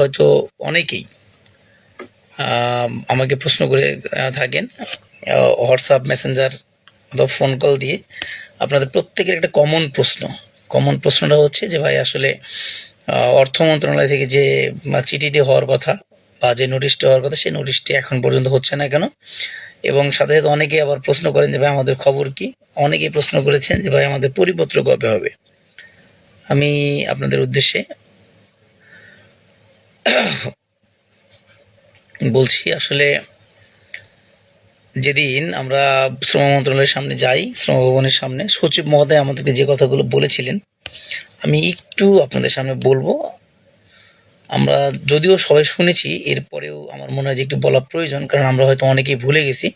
হয়তো অনেকেই আমাকে প্রশ্ন করে থাকেন হোয়াটসঅ্যাপ মেসেঞ্জার অথবা ফোন কল দিয়ে আপনাদের প্রত্যেকের একটা কমন প্রশ্ন। কমন প্রশ্নটা হচ্ছে যে, ভাই, আসলে অর্থ মন্ত্রণালয় থেকে যে চিঠিটি হওয়ার কথা বা যে নোটিশটি হওয়ার কথা, সেই নোটিশটি এখন পর্যন্ত হচ্ছে না কেন? এবং সাথে সাথে অনেকে আবার প্রশ্ন করেন যে, ভাই, আমাদের খবর কি? অনেকেই প্রশ্ন করেছেন যে, ভাই, আমাদের পরিপত্র কবে হবে? আমি আপনাদের উদ্দেশ্যে বলছি আসলে যেদিন আমরা শ্রম মন্ত্রণালয়ের সামনে যাই, শ্রম ভবনের সামনে, সচিব মহোদয় আমাদেরকে যে কথাগুলো বলেছিলেন, আমি একটু আপনাদের সামনে বলব। আমরা যদিও সবাই শুনেছি, এরপরেও আমার মনে হয় যে একটু বলা প্রয়োজন, কারণ আমরা হয়তো অনেকেই ভুলে গেছি।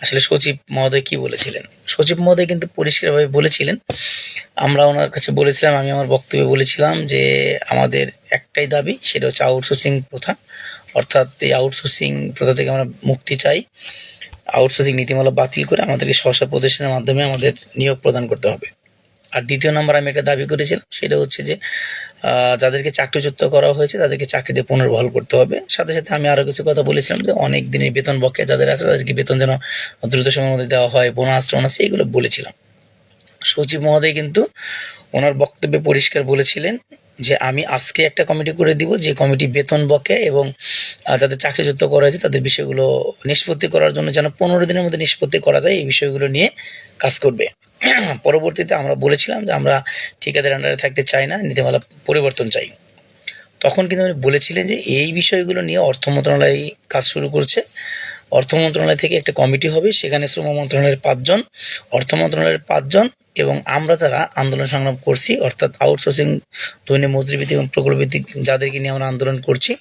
আসলে সচিব মহোদয় কি বলেছিলেন? সচিব মহোদয় কিন্তু পরিষ্কারভাবে বলেছিলেন। আমরা ওনার কাছে বলেছিলাম, আমি আমার বক্তব্যে বলেছিলাম যে আমাদের একটাই দাবি, সেটা হচ্ছে আউটসোর্সিং প্রথা। অর্থাৎ এই আউটসোর্সিং প্রথা থেকে আমরা মুক্তি চাই। আউটসোর্সিং নীতিমালা বাতিল করে আমাদেরকে স্বশা প্রতিষ্ঠানের মাধ্যমে আমাদের নিয়োগ প্রদান করতে হবে। আর দ্বিতীয় নম্বর আমি একটা দাবি করেছিলাম, সেটা হচ্ছে যে যাদেরকে চাকরিচ্যুত করা হয়েছে তাদেরকে চাকরিতে পুনর্বহাল করতে হবে। সাথে সাথে আমি আরও কিছু কথা বলেছিলাম যে, অনেক দিনের বেতন বকেয়া যাদের আছে তাদেরকে বেতন যেন দ্রুত সময়ের মধ্যে দেওয়া হয় বোনাস টোনাস, এইগুলো বলেছিলাম। সচিব মহোদয় কিন্তু ওনার বক্তব্যে পরিষ্কার বলেছিলেন যে, আমি আজকে একটা কমিটি করে দিব, যে কমিটি বেতন বকে এবং যাদের চাকরিচ্যুত করা হয়েছে তাদের বিষয়গুলো নিষ্পত্তি করার জন্য যেন পনেরো দিনের মধ্যে নিষ্পত্তি করা যায়, এই বিষয়গুলো নিয়ে কাজ করবে। পরবর্তীতে আমরা বলেছিলাম যে আমরা ঠিকাদের আন্ডারে থাকতে চাই না, নীতিমালা পরিবর্তন চাই। তখন কিন্তু উনি বলেছিলেন যে এই বিষয়গুলো নিয়ে অর্থ মন্ত্রণালয় কাজ শুরু করছে। অর্থ মন্ত্রণালয় থেকে একটা কমিটি হবে, সেখানে শ্রম মন্ত্রণালয়ের পাঁচজন, অর্থ মন্ত্রণালয়ের পাঁচজন এবং আমরা যারা আন্দোলন সংগ্রাম করছি, অর্থাৎ আউটসোর্সিং দৈনিক মজুরিভিত্তিক এবং প্রকল্পভিত্তিক যাদেরকে নিয়ে আমরা আন্দোলন করছি,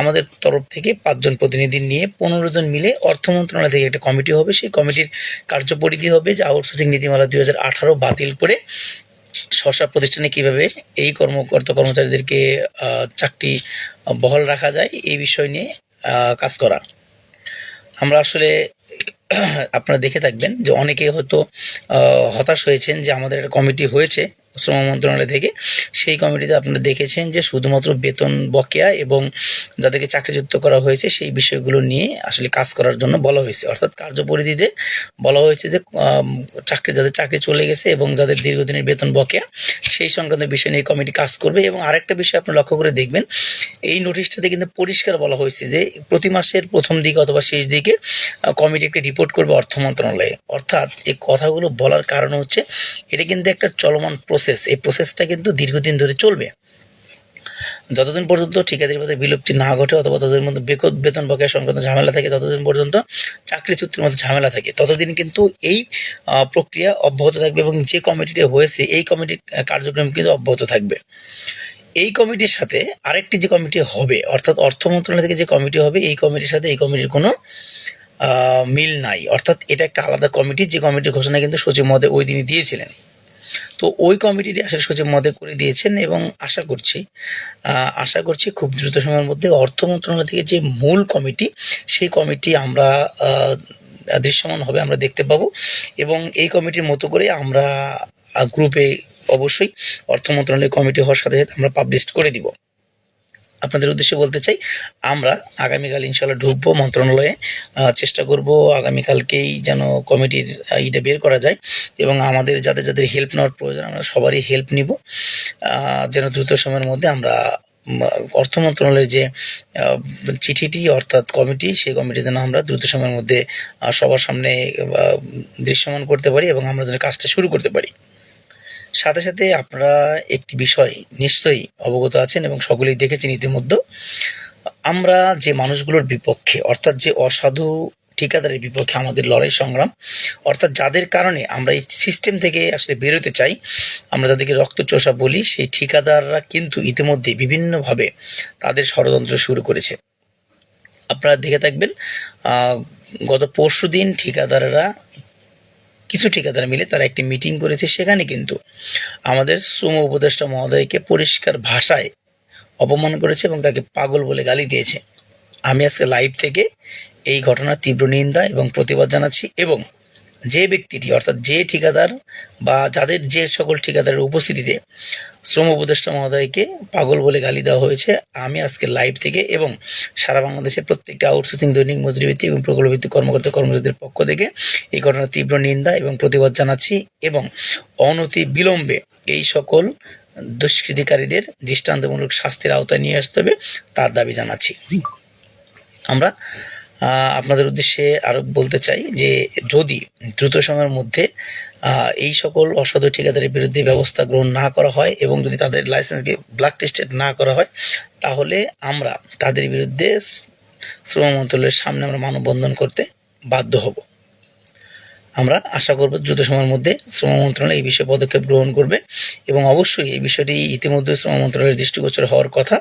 আমাদের তরফ থেকে পাঁচজন প্রতিনিধি নিয়ে পনেরো জন মিলে অর্থ মন্ত্রণালয় থেকে একটা কমিটি হবে। সেই কমিটির কার্যপরিধি হবে যে আউটসোর্সিং নীতিমালা দুই হাজার আঠারো বাতিল করে স্বশা প্রতিষ্ঠানে কীভাবে এই কর্মকর্তা কর্মচারীদেরকে চাকরি বহাল রাখা যায়, এই বিষয় নিয়ে কাজ করা। আমরা আসলে আপনারা দেখে থাকবেন যে অনেকে হয়তো হতাশ হয়েছেন যে আমাদের একটা কমিটি হয়েছে। শ্রম মন্ত্রণালয় থেকে, সেই কমিটিতে আপনারা দেখেছেন যে শুধুমাত্র বেতন বকেয়া এবং যাদেরকে চাকরিযুক্ত করা হয়েছে, সেই বিষয়গুলো নিয়ে আসলে কাজ করার জন্য বলা হয়েছে। অর্থাৎ কার্যপরিধিতে বলা হয়েছে যে চাকরি, যাদের চাকরি চলে গেছে এবং যাদের দীর্ঘদিনের বেতন বকেয়া, সেই সংক্রান্ত বিষয় নিয়ে কমিটি কাজ করবে। এবং আরেকটা বিষয় আপনি লক্ষ্য করে দেখবেন, এই নোটিশটাতে কিন্তু পরিষ্কার বলা হয়েছে যে, প্রতি মাসের প্রথম দিকে অথবা শেষ দিকে কমিটি একটি রিপোর্ট করবে অর্থ মন্ত্রণালয়ে। অর্থাৎ এই কথাগুলো বলার কারণ হচ্ছে, এটা কিন্তু একটা চলমান প্রসেস এই প্রসেসটা কিন্তু দীর্ঘদিন ধরে চলবে। যতদিন পর্যন্ত ঠিকাদের পথে বিলুপ্তি না ঘটে অথবা ততদিন মধ্যে বেতন বকেয়া সংক্রান্ত ঝামেলা থাকে, ততদিন পর্যন্ত চাকরি চুক্তির মধ্যে ঝামেলা থাকে, ততদিন কিন্তু এই প্রক্রিয়া অব্যাহত থাকবে এবং যে কমিটিটা হয়েছে, এই কমিটির কার্যক্রম কিন্তু অব্যাহত থাকবে। এই কমিটির সাথে আরেকটি যে কমিটি হবে, অর্থাৎ অর্থ মন্ত্রণালয় থেকে যে কমিটি হবে, এই কমিটির সাথে এই কমিটির কোনো মিল নাই। অর্থাৎ এটা একটা আলাদা কমিটি, যে কমিটির ঘোষণা কিন্তু সচিব মহোদয় ওই দিনই দিয়েছিলেন। তো ওই কমিটিটি আসলে সচিব মতে করে দিয়েছেন এবং আশা করছি আশা করছি খুব দ্রুত সময়ের মধ্যে অর্থ মন্ত্রণালয় থেকে যে মূল কমিটি সেই কমিটি আমরা দৃশ্যমান হবে, আমরা দেখতে পাবো এবং এই কমিটির মতো করে আমরা গ্রুপে অবশ্যই অর্থ মন্ত্রণালয় কমিটি হওয়ার সাথে সাথে আমরা পাবলিশ করে দিব। আপনাদের উদ্দেশ্যে বলতে চাই, আমরা আগামীকাল ইনশাল্লাহ ঢুকবো মন্ত্রণালয়ে চেষ্টা করব আগামীকালকেই যেন কমিটির ইটা বের করা যায় এবং আমাদের যাদের যাদের হেল্প নেওয়ার প্রয়োজন, আমরা সবারই হেল্প নিব যেন দ্রুত সময়ের মধ্যে আমরা অর্থ মন্ত্রণালয়ের যে চিঠিটি অর্থাৎ কমিটি, সেই কমিটি যেন আমরা দ্রুত সময়ের মধ্যে সবার সামনে দৃশ্যমান করতে পারি এবং আমরা যেন কাজটা শুরু করতে পারি। সাথে সাথে আপনারা একটি বিষয় নিশ্চয়ই অবগত আছেন এবং সকলেই দেখেছেন ইতিমধ্যে। আমরা যে মানুষগুলোর বিপক্ষে, অর্থাৎ যে অসাধু ঠিকাদারের বিপক্ষে আমাদের লড়াই সংগ্রাম, অর্থাৎ যাদের কারণে আমরা এই সিস্টেম থেকে আসলে বেরোতে চাই, আমরা যাদেরকে রক্তচোষা বলি, সেই ঠিকাদাররা কিন্তু ইতিমধ্যে বিভিন্নভাবে তাদের ষড়যন্ত্র শুরু করেছে। আপনারা দেখে থাকবেন গত পরশু দিন ঠিকাদাররা কিছু ঠিকাদার মিলে তারা একটি মিটিং করেছে। সেখানে কিন্তু আমাদের শ্রম উপদেষ্টা মহোদয়কে পরিষ্কার ভাষায় অপমান করেছে এবং তাকে পাগল বলে গালি দিয়েছে। আমি আজকে লাইভ থেকে এই ঘটনার তীব্র নিন্দা এবং প্রতিবাদ জানাচ্ছি এবং যে ব্যক্তিটি, অর্থাৎ যে ঠিকাদার বা যাদের যে সকল ঠিকাদারের উপস্থিতিতে শ্রম উপদেষ্টা মহোদয়কে পাগল বলে গালি দেওয়া হয়েছে, আমি আজকে লাইভ থেকে এবং সারা বাংলাদেশের প্রত্যেকটা আউটসোর্সিং দৈনিক মজুরিভিত্তিক এবং প্রকল্পভিত্তিক কর্মকর্তা কর্মচারীদের পক্ষ থেকে এই ঘটনার তীব্র নিন্দা এবং প্রতিবাদ জানাচ্ছি এবং অনতি বিলম্বে এই সকল দুষ্কৃতিকারীদের দৃষ্টান্তমূলক শাস্তির আওতায় নিয়ে আসতে হবে, তার দাবি জানাচ্ছি। আমরা আপনাদের উদ্দেশ্যে আরও বলতে চাই যে যদি দ্রুত সময়ের মধ্যে এই সকল অসাধু ঠিকাদারের বিরুদ্ধে ব্যবস্থা গ্রহণ না করা হয় এবং যদি তাদের লাইসেন্সকে ব্ল্যাক টেস্টেড না করা হয়, তাহলে আমরা তাদের বিরুদ্ধে শ্রম মন্ত্রণালয়ের সামনে আমরা মানববন্ধন করতে বাধ্য হব। আমরা আশা করব দ্রুত সময়ের মধ্যে শ্রম মন্ত্রণালয় এই বিষয়ে পদক্ষেপ গ্রহণ করবে এবং অবশ্যই এই বিষয়টি ইতিমধ্যে শ্রম মন্ত্রণালয়ের দৃষ্টিগোচর হওয়ার কথা।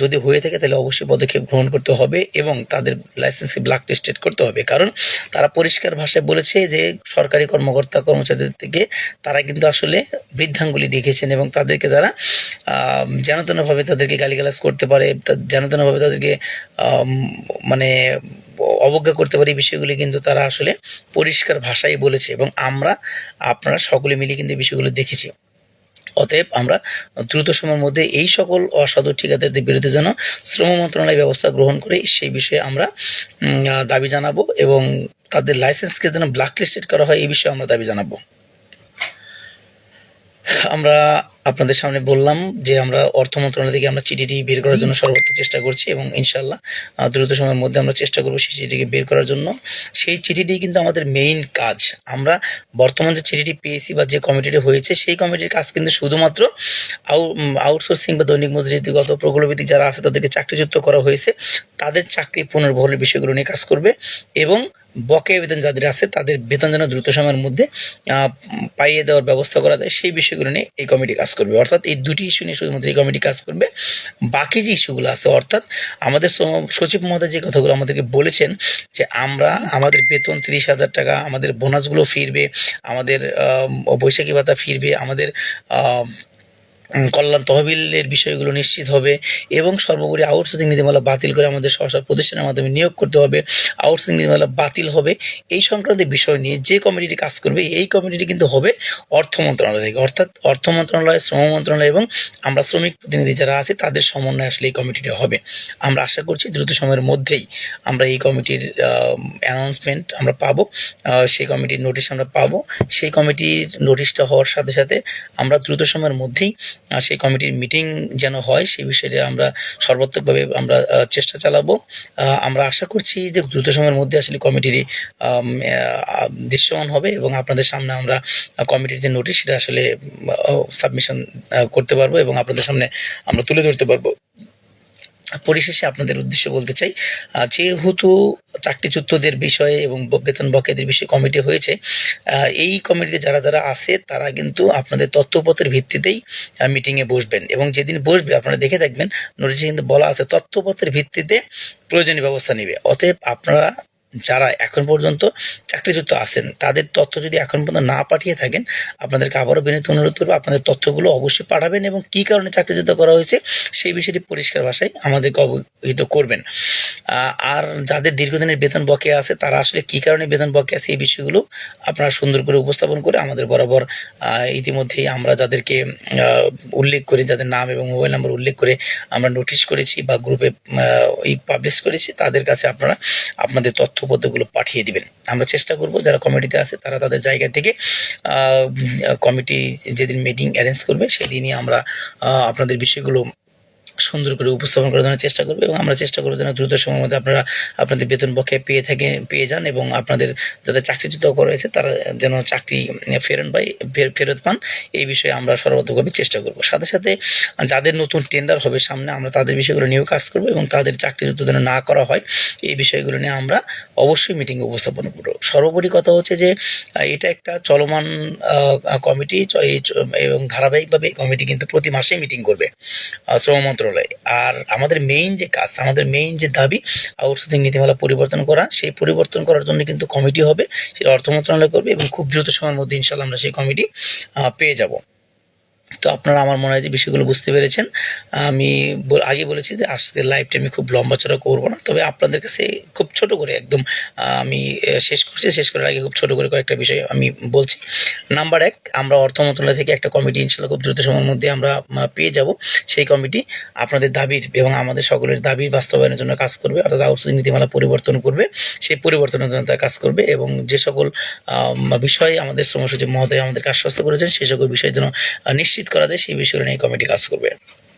যদি হয়ে থাকে তাহলে অবশ্যই পদক্ষেপ গ্রহণ করতে হবে এবং তাদের লাইসেন্সকে ব্ল্যাক টেস্টেড করতে হবে। কারণ তারা পরিষ্কার ভাষায় বলেছে যে সরকারি কর্মকর্তা কর্মচারীদের থেকে তারা কিন্তু আসলে বৃদ্ধাঙ্গুলি দেখেছেন এবং তাদেরকে তারা আহ, যেন তেনভাবে তাদেরকে গালিগালাজ করতে পারে যেন তেনভাবে তাদেরকে মানে অবজ্ঞা করতে পারি বিষয়গুলি কিন্তু তারা আসলে পরিষ্কার ভাষায় বলেছে এবং আমরা, আপনারা সকলে মিলে কিন্তু বিষয়গুলো দেখেছি। অতএব আমরা দ্রুত সময়ের মধ্যে এই সকল অসাধু ঠিকাদারদের বিরুদ্ধে যেন শ্রম মন্ত্রণালয় ব্যবস্থা গ্রহণ করে সেই বিষয়ে আমরা দাবি জানাব এবং তাদের লাইসেন্সকে যেন ব্ল্যাকলিস্টেড করা হয় এই বিষয়ে আমরা দাবি জানাব। আমরা আপনাদের সামনে বললাম যে আমরা অর্থ মন্ত্রণালয় থেকে আমরা চিঠিটি বের করার জন্য সর্বোচ্চ চেষ্টা করছি এবং ইনশাল্লাহ দ্রুত সময়ের মধ্যে আমরা চেষ্টা করব সেই চিঠিটিকে বের করার জন্য। সেই চিঠিটি কিন্তু আমাদের মেইন কাজ। আমরা বর্তমান যে চিঠিটি পেয়েছি বা যে কমিটিটি হয়েছে, সেই কমিটির কাজ কিন্তু শুধুমাত্র আউটসোর্সিং বা দৈনিক মজুরিগত প্রকল্পভিত্তিক যারা আছে তাদেরকে চাকরিযুক্ত করা হয়েছে, তাদের চাকরি পুনর্বহলের বিষয়গুলো নিয়ে কাজ করবে এবং বকেয়া বেতন যাদের আছে, তাদের বেতন যেন দ্রুত সময়ের মধ্যে পাইয়ে দেওয়ার ব্যবস্থা করা যায়, সেই বিষয়গুলো নিয়ে এই কমিটি কাজ করবে। অর্থাৎ এই দুটি ইস্যু নিয়ে শুধুমাত্র এই কমিটি কাজ করবে। বাকি যে ইস্যুগুলো আছে, অর্থাৎ আমাদের সচিব মহোদয় যে কথাগুলো আমাদেরকে বলেছেন, যে আমরা আমাদের বেতন তিরিশ হাজার টাকা, আমাদের বোনাসগুলো ফিরবে, আমাদের বৈশাখী ভাতা ফিরবে, আমাদের কল্যাণ তহবিলের বিষয়গুলো নিশ্চিত হবে এবং সর্বোপরি আউটসোর্সিং নীতিমালা বাতিল করে আমাদের সহসা প্রতিষ্ঠানের মাধ্যমে নিয়োগ করতে হবে। আউটসোর্সিং নীতিমালা বাতিল হবে। এই সংক্রান্ত বিষয় নিয়ে যে কমিটিটি কাজ করবে, এই কমিটিটি কিন্তু হবে অর্থ মন্ত্রণালয় থেকে। অর্থাৎ অর্থ মন্ত্রণালয়, শ্রম মন্ত্রণালয় এবং আমরা শ্রমিক প্রতিনিধি যারা আছে, তাদের সমন্বয়ে আসলে এই কমিটিটি হবে। আমরা আশা করছি দ্রুত সময়ের মধ্যেই আমরা এই কমিটির অ্যানাউন্সমেন্ট আমরা পাবো। সেই কমিটির নোটিশ আমরা পাবো। সেই কমিটির নোটিশটা হওয়ার সাথে সাথে আমরা দ্রুত সময়ের মধ্যেই সেই কমিটির মিটিং যেন হয়, সেই বিষয়ে আমরা সর্বাত্মকভাবে আমরা চেষ্টা চালাবো। আমরা আশা করছি যে দ্রুত সময়ের মধ্যে আসলে কমিটির দৃশ্যমান হবে এবং আপনাদের সামনে আমরা কমিটির যে নোটিশ, সেটা আসলে সাবমিশন করতে পারব এবং আপনাদের সামনে আমরা তুলে ধরতে পারব। পরিশেষে আপনাদের উদ্দেশ্যে বলতে চাই যেহেতু চাকরিচ্যুতদের বিষয়ে এবং বেতন বকেদের বিষয়ে কমিটি হয়েছে এই কমিটিতে যারা যারা আছে, তারা কিন্তু আপনাদের তথ্যপত্রের ভিত্তিতেই মিটিংয়ে বসবেন। এবং যেদিন বসবে, আপনারা দেখে থাকবেন নোটিশে কিন্তু বলা আছে, তথ্যপত্রের ভিত্তিতে প্রয়োজনীয় ব্যবস্থা নেবে। অতএব আপনারা যারা এখন পর্যন্ত চাকরিচ্যুত আছেন, তাদের তথ্য যদি এখন পর্যন্ত না পাঠিয়ে থাকেন, আপনাদেরকে আবারও বিনীত অনুরোধ করব, আপনাদের তথ্যগুলো অবশ্যই পাঠাবেন এবং কী কারণে চাকরিচ্যুত করা হয়েছে সেই বিষয়টি পরিষ্কার ভাষায় আমাদেরকে অবহিত করবেন। আর যাদের দীর্ঘদিনের বেতন বকেয়া আছে, তারা আসলে কী কারণে বেতন বকেয়া আছে, এই বিষয়গুলো আপনারা সুন্দর করে উপস্থাপন করে আমাদের বরাবর ইতিমধ্যেই আমরা যাদেরকে উল্লেখ করি, যাদের নাম এবং মোবাইল নাম্বার উল্লেখ করে আমরা নোটিশ করেছি বা গ্রুপে পাবলিশ করেছি, তাদের কাছে আপনারা আপনাদের তথ্যপত্রগুলো পাঠিয়ে দিবেন। আমরা চেষ্টা করব যারা কমিটিতে আছে তারা তাদের জায়গা থেকে কমিটি যেদিন মিটিং অ্যারেঞ্জ করবে সেদিনই আমরা আপনাদের বিষয়গুলো সুন্দর করে উপস্থাপন করার জন্য চেষ্টা করবে এবং আমরা চেষ্টা করব যেন দ্রুত সময়ের মধ্যে আপনারা আপনাদের বেতন বকেয়া পেয়ে থাকে, পেয়ে যান এবং আপনাদের যাদের চাকরিচ্যুত করা হয়েছে তারা যেন চাকরি ফেরত পাই ফের- ফেরত পান। এই বিষয়ে আমরা সর্বাত্মকভাবে চেষ্টা করব। সাথে সাথে যাদের নতুন টেন্ডার হবে সামনে আমরা তাদের বিষয়গুলো নিয়েও কাজ করব এবং তাদের চাকরিচ্যুত যেন না করা হয়, এই বিষয়গুলো নিয়ে আমরা অবশ্যই মিটিংয়ে উপস্থাপন করব। সর্বোপরি কথা হচ্ছে যে, এটা একটা চলমান কমিটি এবং ধারাবাহিকভাবে এই কমিটি কিন্তু প্রতি মাসেই মিটিং করবে শ্রম মন্ত্রণালয়। আর আমাদের মেইন যে কাজ, আমাদের মেইন যে দাবি, আউটসোর্সিং নীতিমালা পরিবর্তন করা, সেই পরিবর্তন করার জন্য কিন্তু কমিটি হবে সেটা অর্থ মন্ত্রণালয় করবে এবং খুব দ্রুত সময়ের মধ্যে ইনশাল্লাহ আমরা সেই কমিটি পেয়ে যাব। তো আপনারা আমার মনে হয় যে বিষয়গুলো বুঝতে পেরেছেন। আমি আগে বলেছি যে আজকের লাইভটা আমি খুব লম্বা চড়া করব না তবে আপনাদের কাছে খুব ছোট করে একদম আমি শেষ করছি। শেষ করার আগে খুব ছোট করে কয়েকটা বিষয় আমি বলছি। নাম্বার এক আমরা অর্থ মন্ত্রণালয় থেকে একটা কমিটি ইনশাল্লাহ খুব দ্রুত সময়ের মধ্যে আমরা পেয়ে যাব। সেই কমিটি আপনাদের দাবির এবং আমাদের সকলের দাবির বাস্তবায়নের জন্য কাজ করবে অর্থাৎ আউটসোর্সিং নীতিমালা পরিবর্তন করবে সেই পরিবর্তনের জন্য তারা কাজ করবে এবং যে সকল বিষয় আমাদের শ্রমসচিব মহোদয় আমাদেরকে আশ্বস্ত করেছেন সেই সকল বিষয়ের জন্য আহ, নিশ্চিত করা যায় সেই বিষয়গুলো নিয়ে কমিটি কাজ করবে।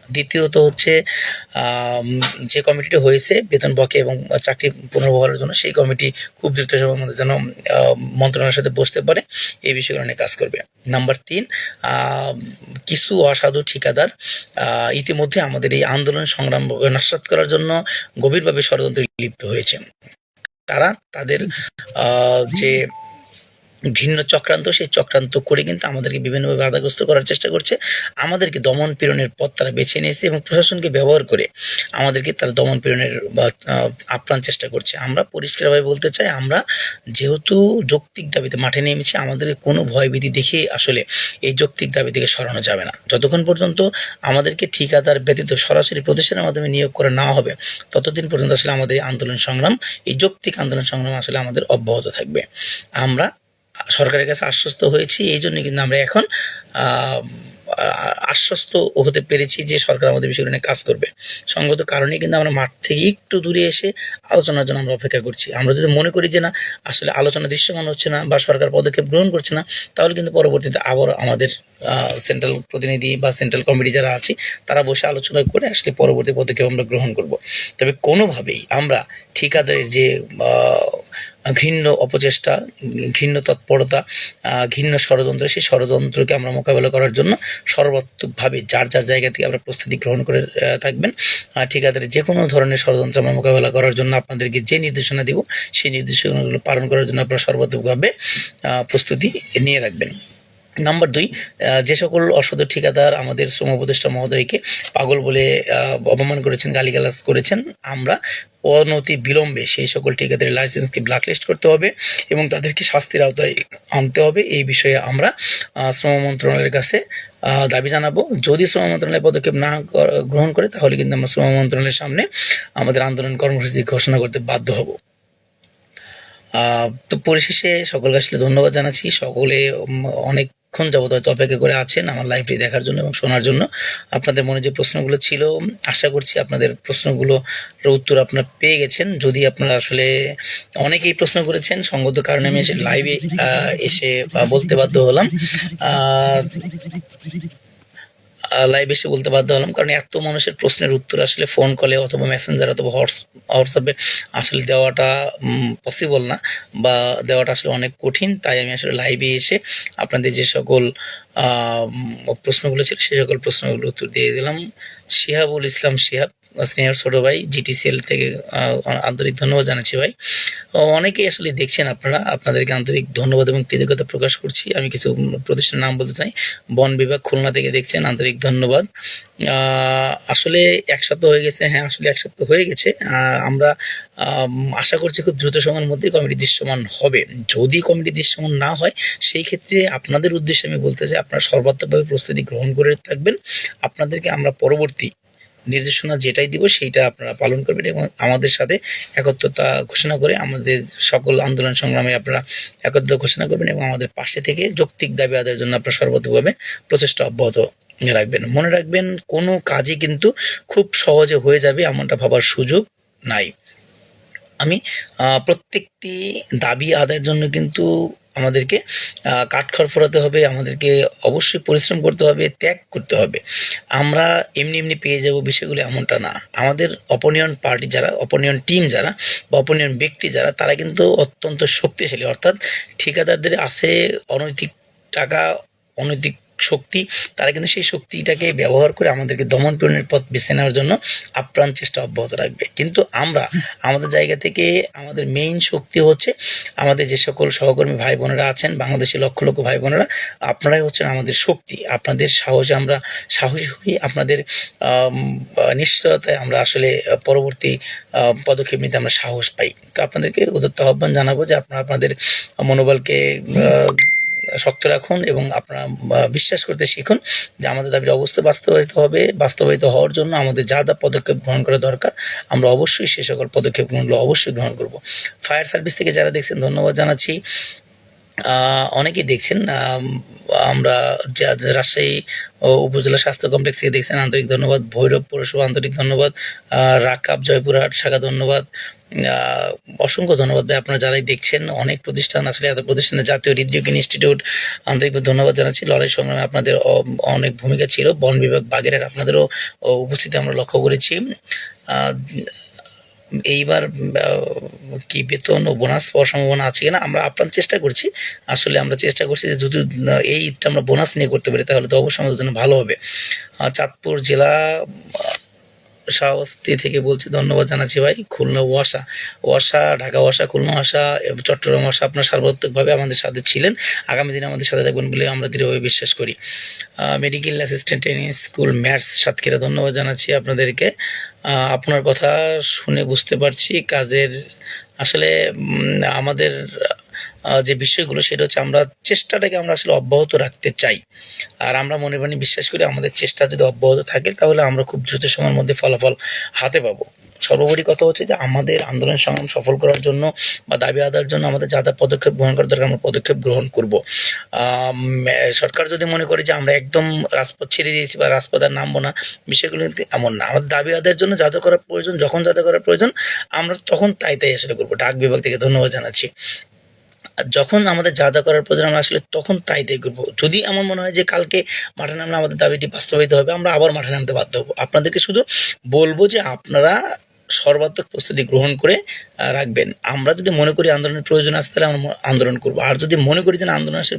দ্বিতীয়ত হচ্ছে যে কমিটিটি হয়েছে বেতন বকে এবং চাকরি পুনর্বহালের জন্য সেই কমিটি খুব দ্রুত সময়ের মধ্যে যেন মন্ত্রণালয়ের সাথে বসতে পারে, এই বিষয়গুলো নিয়ে কাজ করবে। নাম্বার তিন কিছু অসাধু ঠিকাদার ইতিমধ্যে আমাদের এই আন্দোলন সংগ্রাম নস্বাত করার জন্য গভীরভাবে ষড়যন্ত্রে লিপ্ত হয়েছে। তারা তাদের যে ভিন্ন চক্রান্ত, সেই চক্রান্ত করে কিন্তু আমাদেরকে বিভিন্নভাবে বাধাগ্রস্ত করার চেষ্টা করছে। আমাদেরকে দমন পীড়নের পথ তারা বেছে নিয়েছে এবং প্রশাসনকে ব্যবহার করে আমাদেরকে তারা দমন পীড়নের বা আপ্রাণ চেষ্টা করছে। আমরা পরিষ্কারভাবে বলতে চাই, আমরা যেহেতু যৌক্তিক দাবিতে মাঠে নেমেছি আমাদেরকে কোনো ভয়ভীতি দেখে আসলে এই যৌক্তিক দাবি থেকে সরানো যাবে না। যতক্ষণ পর্যন্ত আমাদেরকে ঠিকাদার ব্যতীত সরাসরি প্রতিষ্ঠানের মাধ্যমে নিয়োগ করে নেওয়া হবে, ততদিন পর্যন্ত আসলে আমাদের আন্দোলন সংগ্রাম, এই যৌক্তিক আন্দোলন সংগ্রাম আসলে আমাদের অব্যাহত থাকবে। আমরা সরকারের কাছে আশ্বস্ত হয়েছি, এই জন্য কিন্তু আমরা এখন আশ্বস্ত হতে পেরেছি যে সরকার আমাদের বিষয়গুলো নিয়ে কাজ করবে। সঙ্গত কারণে কিন্তু আমরা মাঠ থেকে একটু দূরে এসে আলোচনার জন্য আমরা অপেক্ষা করছি। আমরা যদি মনে করি যে না, আসলে আলোচনা দৃশ্যমান হচ্ছে না বা সরকার পদক্ষেপ গ্রহণ করছে না, তাহলে কিন্তু পরবর্তীতে আবার আমাদের সেন্ট্রাল প্রতিনিধি বা সেন্ট্রাল কমিটি যারা আছে, তারা বসে আলোচনা করে আসলে পরবর্তী পদক্ষেপ আমরা গ্রহণ করব। তবে কোনোভাবেই আমরা ঠিকাদারের যে ঘৃণ্য অপচেষ্টা ঘৃণ্য তৎপরতা ঘৃণ্য ষড়যন্ত্র, সেই ষড়যন্ত্রকে আমরা মোকাবেলা করার জন্য সর্বাত্মকভাবে যার যার জায়গা থেকে আমরা প্রস্তুতি গ্রহণ করে থাকবেন। ঠিকাদারের যে কোনো ধরনের ষড়যন্ত্র আমরা মোকাবেলা করার জন্য আপনাদেরকে যে নির্দেশনা দিব, সেই নির্দেশনাগুলো পালন করার জন্য আপনারা সর্বাত্মকভাবে প্রস্তুতি নিয়ে রাখবেন। নাম্বার দুই যে সকল অসদ ঠিকাদার আমাদের শ্রম উপদেষ্টা মহোদয়কে পাগল বলে অপমান করেছেন গালিগালাজ করেছেন আমরা অনতি বিলম্বে সেই সকল ঠিকাদারের লাইসেন্সকে ব্ল্যাকলিস্ট করতে হবে এবং তাদেরকে শাস্তির আওতায় আনতে হবে। এই বিষয়ে আমরা শ্রম মন্ত্রণালয়ের কাছে দাবি জানাব। যদি শ্রম মন্ত্রণালয় পদক্ষেপ না গ্রহণ করে তাহলে কিন্তু আমরা শ্রম মন্ত্রণালয়ের সামনে আমাদের আন্দোলন কর্মসূচি ঘোষণা করতে বাধ্য হব। তো পরিশেষে সকলকে আসলে ধন্যবাদ জানাচ্ছি। সকলে উম, অনেকক্ষণ যাবত হয়তো অপেক্ষা করে আছেন আমার লাইভটি দেখার জন্য এবং শোনার জন্য। আপনাদের মনে যে প্রশ্নগুলো ছিল, আশা করছি আপনাদের প্রশ্নগুলোর উত্তর আপনারা পেয়ে গেছেন। যদি আপনারা আসলে অনেকেই প্রশ্ন করেছেন, সঙ্গত কারণে আমি এসে লাইভে এসে বলতে বাধ্য হলাম। লাইভ এসে বলতে বাধ্য হলাম। কারণ এত মানুষের প্রশ্নের উত্তর আসলে ফোন কলে অথবা মেসেঞ্জার অথবা হোয়াটসঅ্যাপে আসলে দেওয়াটা পসিবল না বা দেওয়াটা আসলে অনেক কঠিন। তাই আমি আসলে লাইভে এসে আপনাদের যে সকল প্রশ্নগুলো ছিল, সে সকল প্রশ্নগুলোর উত্তর দিয়ে দিলাম। শিহাবুল ইসলাম শিহাব স্নেহের ছোট ভাই জিটিসিএল থেকে আন্তরিক ধন্যবাদ জানাচ্ছি ভাই। অনেকেই আসলে দেখছেন আপনারা, আপনাদেরকে আন্তরিক ধন্যবাদ এবং কৃতজ্ঞতা প্রকাশ করছি। আমি কিছু প্রতিষ্ঠানের নাম বলতে চাই। বন বিভাগ খুলনা থেকে দেখছেন, আন্তরিক ধন্যবাদ। আসলে এক সপ্তাহ হয়ে গেছে হ্যাঁ আসলে এক সপ্তাহ হয়ে গেছে। আমরা আশা করছি খুব দ্রুত সময়ের মধ্যে কমিটি দৃশ্যমান হবে। যদি কমিটি দৃশ্যমান না হয়, সেই ক্ষেত্রে আপনাদের উদ্দেশ্যে আমি বলতে চাই, আপনারা সর্বাত্মকভাবে প্রস্তুতি গ্রহণ করে থাকবেন। আপনাদেরকে আমরা পরবর্তী নির্দেশনা যেটাই দিব সেইটা আপনারা পালন করবেন এবং আমাদের সাথে একত্রতা ঘোষণা করে আমাদের সকল আন্দোলন সংগ্রামে আপনারা একত্র ঘোষণা করবেন এবং আমাদের পাশে থেকে যৌক্তিক দাবি আদায়ের জন্য আপনারা সর্বতভাবে প্রচেষ্টা অব্যাহত রাখবেন। মনে রাখবেন, কোনো কাজই কিন্তু খুব সহজে হয়ে যাবে এমনটা ভাবার সুযোগ নাই। আমি প্রত্যেকটি দাবি আদায়ের জন্য কিন্তু আমাদেরকে কাঠ কাঠখড় ফোরাতে হবে, আমাদেরকে অবশ্যই পরিশ্রম করতে হবে, ত্যাগ করতে হবে। আমরা এমনি এমনি পেয়ে যাব বিষয়গুলি এমনটা না। আমাদের অপনিয়ন পার্টি যারা অপনিয়ন টিম যারা বা অপনিয়ন ব্যক্তি যারা, তারা কিন্তু অত্যন্ত শক্তিশালী। অর্থাৎ ঠিকাদারদের আছে অনৈতিক টাকা, অনৈতিক শক্তি, তারা কিন্তু সেই শক্তিটাকে ব্যবহার করে আমাদেরকে দমন পীড়নের পথ বেছে নেওয়ার জন্য আপ্রাণ চেষ্টা অব্যাহত রাখবে। কিন্তু আমরা আমাদের জায়গা থেকে আমাদের মেইন শক্তি হচ্ছে আমাদের যে সকল সহকর্মী ভাই বোনেরা আছেন, বাংলাদেশের লক্ষ লক্ষ ভাই বোনেরা আপনারাই হচ্ছেন আমাদের শক্তি। আপনাদের সাহসে আমরা সাহসী হই, আপনাদের নিশ্চয়তায় আমরা আসলে পরবর্তী পদক্ষেপ নিতে আমরা সাহস পাই। তো আপনাদেরকে উদত্ত আহ্বান জানাব যে আপনারা আপনাদের মনোবলকে শক্ত রাখুন এবং আপনারা বিশ্বাস করতে শিখুন যে আমাদের দাবির অবস্থা বাস্তবায়িত হবে। বাস্তবায়িত হওয়ার জন্য আমাদের যা যা পদক্ষেপ গ্রহণ করা দরকার, আমরা অবশ্যই সে সকল পদক্ষেপগুলো অবশ্যই গ্রহণ করব। ফায়ার সার্ভিস থেকে যারা দেখছেন, ধন্যবাদ জানাচ্ছি। আহ, অনেকেই দেখছেন আমরা রাজশাহী উপজেলা স্বাস্থ্য কমপ্লেক্স থেকে দেখছেন আন্তরিক ধন্যবাদ। ভৈরব পৌরসভা আন্তরিক ধন্যবাদ। রাকাব জয়পুরহাট শাখা ধন্যবাদ। অসংখ্য ধন্যবাদ ভাই আপনারা যারাই দেখছেন অনেক প্রতিষ্ঠান আসলে এত প্রতিষ্ঠানে জাতীয় হৃদরোগ ইনস্টিটিউট আন্তরিক ধন্যবাদ জানাচ্ছি। লড়াই সংগ্রামে আপনাদের অনেক ভূমিকা ছিল। বন বিভাগ বাগেরহাট আপনাদেরও উপস্থিতি আমরা লক্ষ্য করেছি। এইবার কি বেতন ও বোনাস পাওয়ার সম্ভাবনা আছে কিনা, আমরা আপ্রাণ চেষ্টা করছি। আসলে আমরা চেষ্টা করছি যে যদি এই ঈদটা আমরা বোনাস নিয়ে করতে পারি, তাহলে তো অবশ্যই আমাদের জন্য ভালো হবে। চাঁদপুর জেলা শাহস্তি থেকে বলছি ধন্যবাদ জানাচ্ছি ভাই। খুলনা, ওয়াসা। ওয়াসা, ঢাকা, ওয়াসা, খুলনা, ওয়াসা চট্টগ্রাম, ওয়াসা আপনার সার্বত্রিকভাবে আমাদের সাথে ছিলেন। আগামী দিনে আমাদের সাথে থাকবেন বলে আমরা দৃঢ়ভাবে বিশ্বাস করি। Medical assistant training school maths Satkhira, ধন্যবাদ জানাচ্ছি আপনাদেরকে। আপনার কথা শুনে বুঝতে পারছি কাজের, আসলে আমাদের যে বিষয়গুলো, সেটা হচ্ছে আমরা চেষ্টাটাকে আমরা আসলে অব্যাহত রাখতে চাই। আর আমরা মনে প্রাণে বিশ্বাস করি আমাদের চেষ্টা যদি অব্যাহত থাকে, তাহলে আমরা খুব দ্রুত সময়ের মধ্যে ফলাফল হাতে পাবো। সর্বোপরি কথা হচ্ছে যে আমাদের আন্দোলন সংগ্রাম সফল করার জন্য বা দাবি আদায়ের জন্য আমাদের যা যা পদক্ষেপ গ্রহণ করা দরকার, আমরা পদক্ষেপ গ্রহণ করব। সরকার যদি মনে করে যে আমরা একদম রাজপথ ছেড়ে দিয়েছি বা রাজপথ আর নামবো না, বিষয়গুলো কিন্তু এমন না। আমাদের দাবি আদায়ের জন্য যা যা করার প্রয়োজন, যখন যা যা করার প্রয়োজন, আমরা তখন তাই তাই আসলে করব। ডাক বিভাগ থেকে ধন্যবাদ জানাচ্ছি। যখন আমাদের যা যা করার প্রয়োজন আমরা আসলে তখন তাই তাই করব। যদি আমার মনে হয় যে কালকে মাঠে নামলে আমাদের দাবিটি বাস্তবায়িত হবে, আমরা আবার মাঠে নামতে বাধ্য হব। আপনাদেরকে শুধু বলব যে আপনারা সর্বাত্মক প্রস্তুতি গ্রহণ করে রাখবেন। আমরা যদি মনে করি আন্দোলনের প্রয়োজন আছে, তাহলে আমরা আন্দোলন করব। আর যদি মনে করি যে আন্দোলন আসলে